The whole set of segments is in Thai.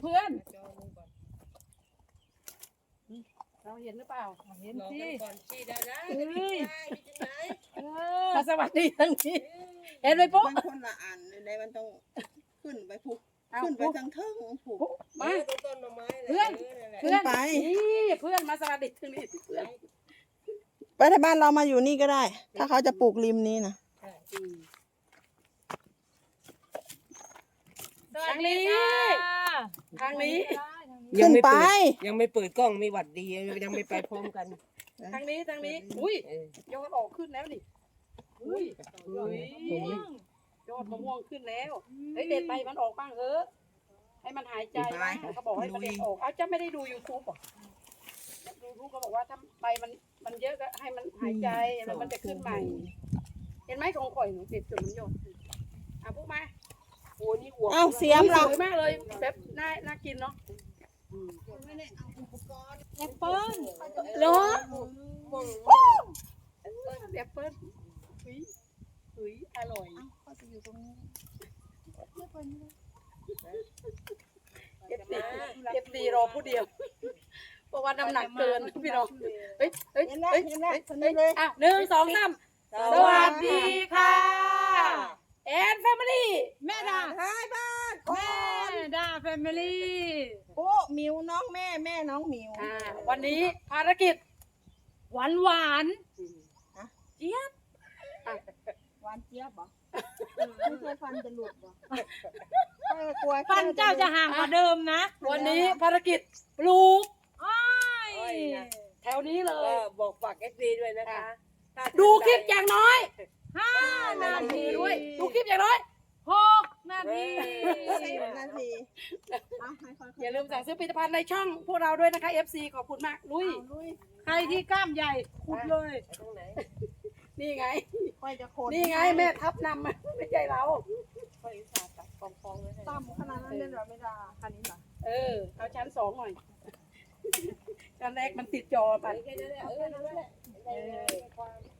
เพื่อนเราเห็นหรือเปล่าเห็นรอสิกันก่อนชี้ได้นะเอ้ยได้มีที่ไหนเออมาสวัสดีทั้งนี้เห็นไหมปุ๊มันคนละอันเลยมันต้องขึ้นไปผูกเอาขึ้นไปปุ๊ทางเทิงผูกปุ๊มามาตรงต้นหน่อไม้เลยเพื่อนนั่นแหละเพื่อนไปนี่เพื่อนมาสวัสดีทั้งนี้เพื่อนไปที่บ้านเรามาอยู่นี่ก็ได้ ถ้าเขาจะปลูกริมนี้นะ อืมสวัสดีค่ะทางนี้ขึ้นไปยังไม่เปิดกล้องไม่หวัดดียังไม่ไปพร้อมกันทางนี้ทางนี้ อุ้ยเออยอดออกขึ้นแล้วนี่อุ้ยอุ้ยยอดมะม่วงขึ้นแล้วเฮ้ยเด็ดไปมันออกบ้างเถอะให้มันหายใจบ้างเขาบอกให้มันเด็ดออกเอาจะไม่ได้ดู YouTube หรอดูทูบก็บอกว่าถ้าใบมันมันเยอะก็ให้มันหายใจแล้วมันจะขึ้นใหม่ เห็นไหมของข่อยหนูติดจนมันหยดอะพวกมา โอ้นี่อวบเอ้าเสียมสเราวยมากเลยแบบน่าน่ากินเนาะแอปเปิ้ลเหรอแอปเปิ้ลหุยหุยอร่อยเอฟซีเอฟซีรอผู้เดียว เพราะว่าน้ำหนักเกินพี่น้องเฮ้ยเฮ้ยเห็นแล้วเฮ้ยเห็นแล้วเฮ้ยคนนี้เลยอะหนึ่งสองสามสวัสดีค่ะ แอนแฟมิลี่แม่ดาท้ายบ้านแม่ดาแฟมิลี่โอ้หมิวน้องแม่แม่น้องหมิว อ่าวันนี้ภารกิจ หวานหวานเจี๊ยบหวานเจี๊ยบเหรอไม่เคยฟันจะหลุดเหรอเออกลัวฟันเจ้าจะห่างกว่าเดิมนะวันนี้ภารกิจปลูกอ้ายแถวนี้เลเอย อบอกฝากเอฟซีด้วยนะคะถ้าดูคลิปอย่างน้อย ห้านา นาที ที ด้วยดูคลิปอย่างน้อยหกนาทีสิบนาทีเอาให้ค่อยๆอย่าลืมสั่งซื้อผลิตภัณฑ์ในช่องพวกเราด้วยนะคะ FC ขอบคุณมากลุย เอาลุยใครที่กล้ามใหญ่ขุดเลยไปตรงไหนนี่ไง ค่อยจะโคนนี่ไงแม่ทับนำมาไม่ใช่เราไปสาตัดกองฟองเลยให้ต่ำขนาดนั้นเลยเหรอไม่ได้คันนี้เหรอเออ เอาชั้นสองหน่อยชั้นแรกมันติดจอไป แค่นั้นแหละเออนั่นแหละเออ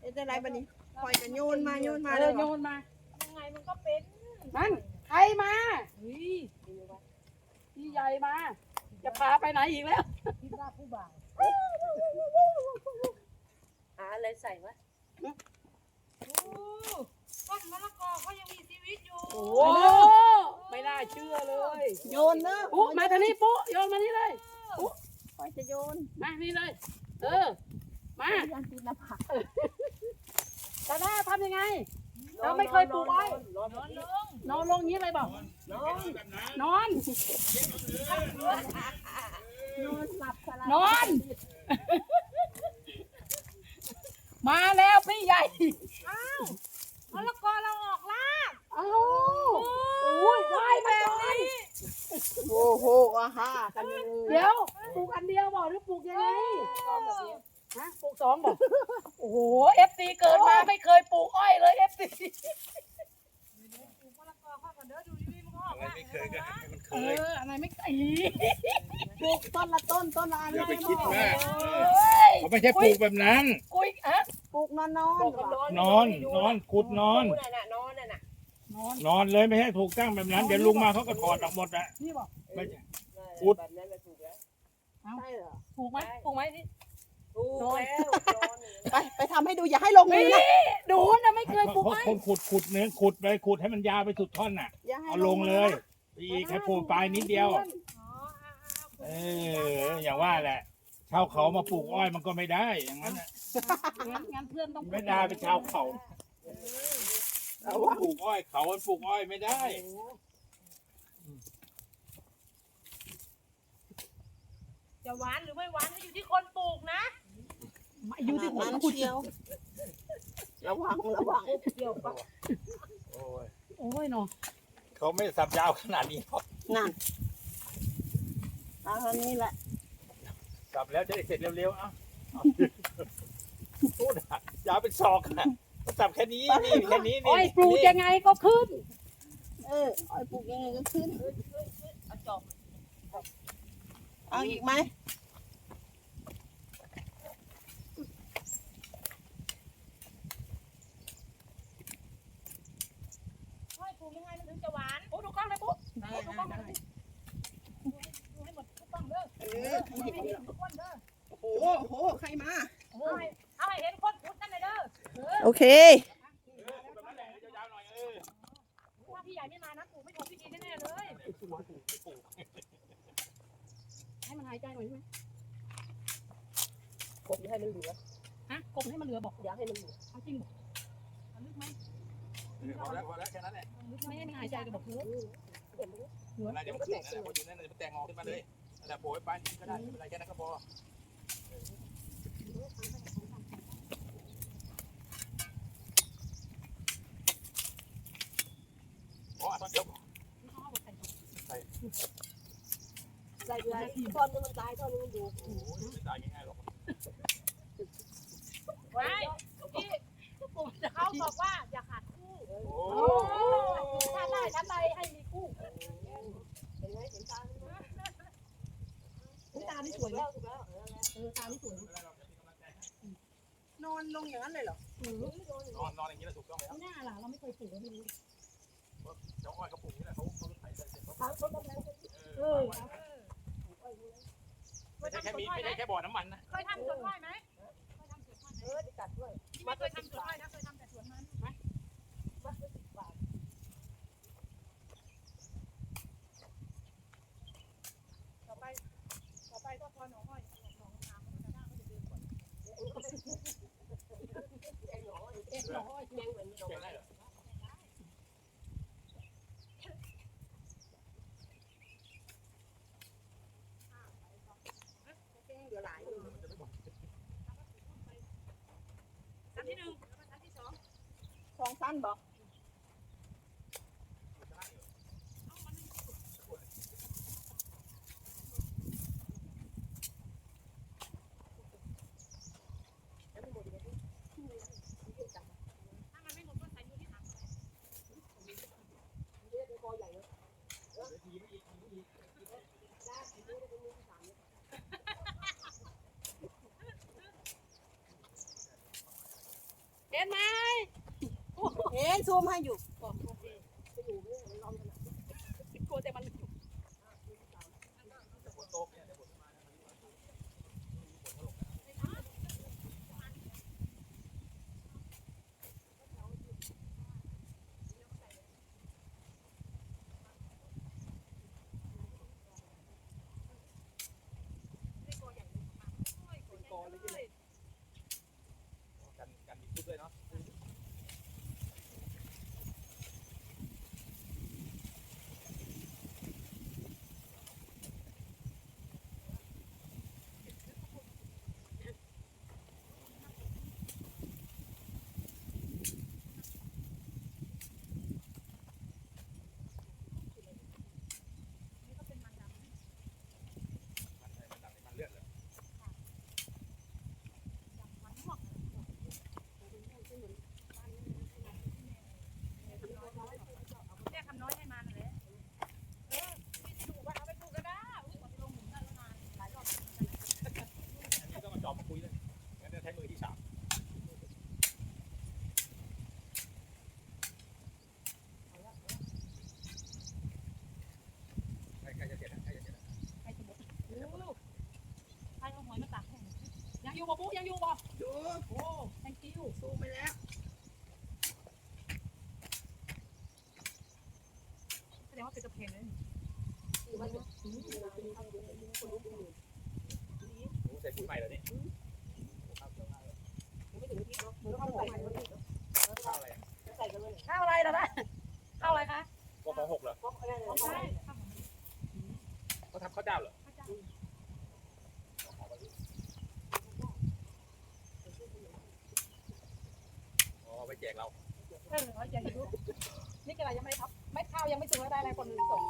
เอ๊ะจะไรบันนี้คอยจะโยนมาโยนมามาเลเลยยเหรโยอนมายัง ไงมันก็เป็นนั่นใครมาเฮ้ยพี่ใหญ่มา จะพาไปไหนอีกแล้วคิดว่าผู้บ่าวหาอะไรใส่วะโอ้ต้นมะละกอเขายังมีชีวิตอยู่โอ้ไม่น่าเชื่อเลย โยนเนอะปุ๊มาทางนี้ปุ๊โยนมานี่เลยคอยจะโยนมานี่เลย เออ มายันตีนหน้าผากแต่ถ้าทำยังไง เราไม่เคยปลูกไว้นอนนอนลงนอนลงอย่างนี้เลยบอกนอนนอนโยนหลับสลับนอน มาแล้วพี่ใหญ่มะละกอเราออกล่าเอ้าโอ้ยว่ายมาก่อนโอ้โหอะฮ่ากันเลยเดี๋ยวปลูกอันเดียวบอกหรือปลูกยังไงฮะปลูกสองบอกโอ้โหเอฟซีเกิดมาไม่เคยปลูกอ้อยเลยเอฟซี มะละกอเข้ากันเด้อดูดีๆมันก็ออกอะไรล่าไม่เคยก็ให้มันเคเอย ออะไรไม่อีปลูกต้นละต้นต้นละอันอย่าไปคิดเลยมากเฮ้ยเขาไม่ใช่ปลูกแบบนั้น กุ้ยฮะปลูกนอนนอนบอกกับนอนนอนขุดนอนน่ะน่ะนอนน่ะน่ะนอนนอนเลยไม่ให้ถูกตั้งแบบนั้น เดี๋ยวลุงมาเขาก็ถอดออกหมดอะนี่บอกไม่ใช่อุด แบบนั้นแหละถูกแล้วใช่เหรอปลูกไหมปลูกไหมนี่ ถูกแล้วนอนไปไปทำให้ดูอย่าให้ลงมืนี่อนะดูนะไม่เคยปลูกเขาไม้คนขุดขุดเนื้อขุดไปขุดให้มันยาวไปสุดท่อนน่ะ อย่าให้เอาลงเลยอีกให้ปลูกปลายนิดเดียว อ๋ออ่าเอออย่างว่าแหละชาวเขามาปลูกอ้อยมันก็ไม่ได้ อย่างนั้นน่ะงั้นงั้นเพื่อนต้องไม่ได้เป็นชาวเขาเขาปลูกอ้อยเขามันปลูกอ้อยไม่ได้ๆจะหวานหรือไม่หวานก็อยู่ที่คนปลูกนะ อายุที่ผมนั้นคุณเชียว ระวังระวังเดี๋ยวก็โอ้ยโอ้ยเนาะเขาไม่สับยาวขนาดนี้หรอกนั่นเอาเท่านี้แหละสับแล้วจะได้เสร็จเร็วๆเอ้าเอาพูดอะยาวเป็นศอกอะก็สับแค่นี้นี่แค่นี้อ้นี่อยปลูกยังไงก็ขึ้น เอออ้อยปลูกยังไงก็ขึ้นเอาจอบเอาอีกไหม ให้ปลูกยังไงมันถึงจะหวาน ปุ๊ดูกล้องเลยปุ๊ ได้ ดูกล้อง ได้ เลย โอ้โหโอ้โห ใครมา เอาให้เอาให้เห็นคนพุทธนั่นเลยเด้อโอเคแบบนั้นแหละยาวๆหน่อยเออถ้าพี่ใหญ่ไม่มานะปู่ไม่ถูกพิธีแน่ๆเลย ให้มันหายใจหน่อยใช่ไหมกบให้มันเหลือฮะกบให้มันเหลือบอกอยากให้มันเหลือเอาจริงบอกเอาลึกไหมพอแล้วพอแล้วแค่นั้นแหละไม่ให้มันหายใจก็บอกลึกอะ ไรเดี๋ยวมันขึ้นนั่นแหละพออยู่นั่นเลยมันแตกงอขึ้นมาเลยนั่นแหละโผล่ไปก็ได้ไม่เป็นไรแค่นั้นก็พออ๋อตอนเดียวใส่ไปตอนนึงมันตายตอนนึงมันอยู่โอ้ยไม่ตายง่ายๆหรอกไว้พี่เขาบอกว่าอย่าขาดคู่โอ้ถ้าได้ถ้าได้ให้มีคู่เห็นไหมเห็นตาไหม ตา ที่สวยแล้แล้ววถูกแล้วเออแล้วเออตาที่สวยนอนลงอย่างนั้นเลยเหรอนอนนอนอย่างนี้แล้วถูกต้องแล้วหน้าล่ะเราไม่เคยปลูกเราไม่รู้เจ้าอ้อยเขาปลูกนี่แหละเขาเขาใส่ใส่เสร็จเขาทางคนกำลังจะเออไม่ใช่แค่มีไม่ใช่แค่บ่อน้ำมันนะเคยทำสวนอ้อยไหมเคยทำสวนอ้อยไหมเออจะกัดด้วยพี่ไม่เคยทำสวนอ้อยนะเคยทำแต่สวนมัน วัดละสิบบาท ต่อไป ต่อไปก็พอหนองอ้อยหนองน้ำมันจะได้ไม่จะเดินก่อน ไอ้หนอไอ้ เอ๊ะร้อย แมงเหมือนดอก แกง ไม้ ได้เหรอ เหลือหลายอยู่ ชั้นที่ หนึ่งแล้วก็ชั้นที่สองสองสั้นบอก ถ้ามันไม่หมดก็ใส่อยู่ที่ถัง เห็นไหม เห็น ซูมให้อยู่กลัวแต่มันกันมีชุดด้วยเนาะ มันมันดับมันเลือดเลย แค่คำน้อยให้มันเลยเออพี่จะดูว่าเอาไปปลูกก็ได้อุ้ยลงหมุนได้แล้วนานหลายรอบ อันนี้ก็มาจอบมาคุยเลยงั้นจะใช้มือที่สามใกล้ๆจะเสร็จแล้วใกล้จะเสร็จแล้ว ใครจะหมดโอ้ใครเอาหอยมาตักให้ ยังอยู่บ่ปุ๊ยังอยู่บ่ดูโอ้ thank you ซูมไปแล้วแสดงว่าเป็นตะเพงเลยมันจะโอ้ใส่ปุ๋ยใหม่แล้วนี่ข้าวเกี่ยวข้าวเลยไม่ถึงที่เนาะมันต้องใส่กันเลยข้าวอะไรอะใส่กันเลยข้าวอะไรล่ะนะข้าวอะไรคะก็ของหกเหรอเพราะอะไรใช่เขาทำข้าวเจ้าเหรอ ไปแจกเราเออเขาจะรู้นี่กระไรยังไม่ทับ ไม่ข้าวยังไม่ถึงแล้วได้อะไรคนหนึ่งส่ง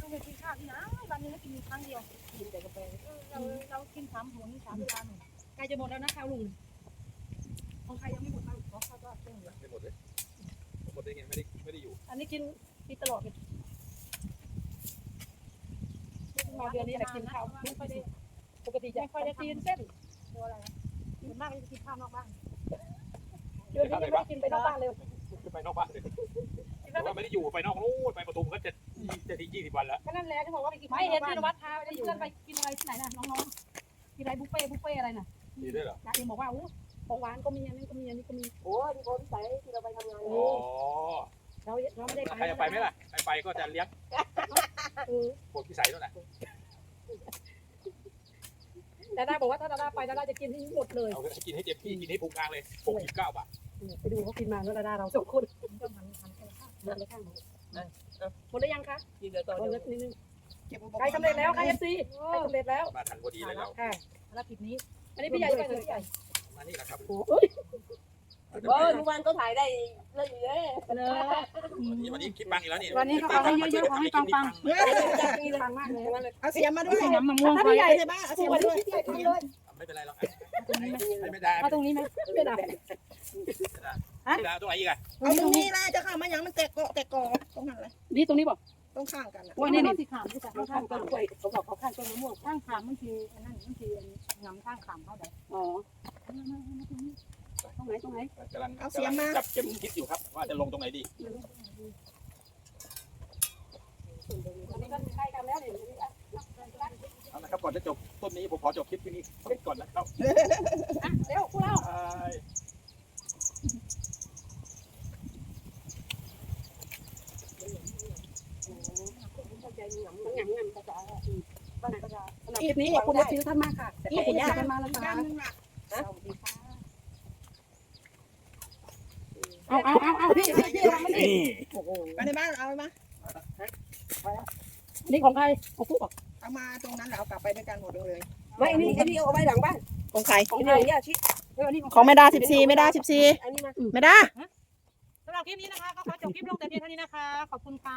ต้องไปกินข้าวที่ไหนวันนี้เรากินครั้งเดียว กินแต่กาแฟเราเรากินสามหัวนี่สามจานใกล้จะหมดแล้วนะข้าวลุงของใครยังไม่หมดข้าวของข้าวก็ยังเหลือไม่หมดเลยหมดได้ไงไม่ได้ไม่ได้อยู่ อันนี้กินกินตลอดเลยมาเดือนนี้แหละกินข้าวไม่ค่อยได้ปกติจะไม่ค่อยได้กินเส้นตัวอะไร ส่วนมากจะกินข้าวนอกบ้านเดือนนี้ยังไม่ได้กินไปนอกบ้านเลยขึ้นไปนอกบ้านเลยแต่ว่าไม่ได้อยู่ไปนอกนู้นไปประตูก็จะจะที่ยี่สิบวันแล้วก็นั่นแหละที่บอกว่าไปกินไม่เห็นพี่นวัดพาไปเพื่อนไปกินอะไรที่ไหนน่ะน้องๆกินอะไรบุฟเฟ่บุฟเฟ่อะไรน่ะมีด้วยเหรอนักเองบอกว่าอู้ของหวานก็มีอันนี้ก็มีอันนี้ก็มีโอ้ยที่คนใส่ที่เราไปทำงานอ๋อเราเราไม่ได้ไปใครจะไปไหมล่ะใครไปก็จะเลี้ยงเออพวกที่ใส่นั่นแหละ ดาด้าบอกว่าถ้าดาด้าไปดาด้าจะกินให้หมดเลยเอาให้กินให้เจ็บที่กินให้พุงกลางเลยหกสิบเก้าบาทไปดูเขากินมาแล้วดาด้าเราสองคนเดินไปข้างหมดได้ยังคะกินเดี๋ยวต่อหมดเดี๋ยวแล้วนิดนึงเก็บอุปกรณ์ใกล้สำเร็จแล้วใกล้เอฟซีใกล้สำเร็จแล้วมาทันพอดีเลยเราค่ะภารกิจนี้อันนี้พี่ใหญ่ไปเลยพี่ใหญ่มานี่แหละครับ โอ้ยเออทุกวันก็ถ่ายได้เรื่องอยู่เลยเลยวันนี้วันนี้คลิปปังอีกแล้วนี่วันนี้ก็เอาให้เยอะๆขอให้ปังมีทางมากเลยเอาเสียมมาด้วยๆน้ำมะม่วงถ้าไฟพี่ใหญ่ใช่ปะเอาเสียมมาด้วยไม่เป็นไรหรอกไม่ได้มาตรงนี้ไหมไม่ได้ไม่ได้ตรงไหนอีกอะเอาตรงนี้นะจะเข้ามายังมันแตกเกาะแตกกอตรงนั้นเลยนี่ตรงนี้บอกตรงข้างกันอะว่านี่นี่สีขามที่จะข้างข้างต้ขานมกล้วยเขาบอกเขาข้างต้นมะม่วงข้างขามมันคืออันนั้นมันคือน้ำข้างขามเท่าไหร่อ๋อ ตรงไหนตรงไหน กำลังกำลังจับเข็มคิดอยู่ครับ ว่าจะลงตรงไหนดี อันนี้ก็ใกล้กันแล้วเนี่ยเอาละครับก่อนจะจบต้นนี้ผมขอจบคลิปที่นี้ก่อนนะครับอะเร็วพวกเราบายมันหยั่งงันภาษาบ้านไหนก็จะสำหรับคลิปนี้ขอบคุณเอฟซีท่านมากค่ะขอบคุณท่านมากแล้วด้าค่ะนนึงล่ะ เอาเอาเอาเอาพี่พี่พี่ทำมันดินี่โอ้โหไปในบ้านเอาไปมานี่ของใครของผู้บอกเอามาตรงนั้นแล้วเอากลับไปด้วยกันหมดเลยไม่อันนี้อันนี้เอาไว้หลังบ้านของใครของใครเนี่ยชิเออนี่ของของแม่ดาสิบสี่แม่ดาสิบสี่อันนี้มาแม่ดาสำหรับคลิปนี้นะคะก็ขอจบคลิปลงแต่เพียงเท่านี้นะคะ ขอบคุณค่ะ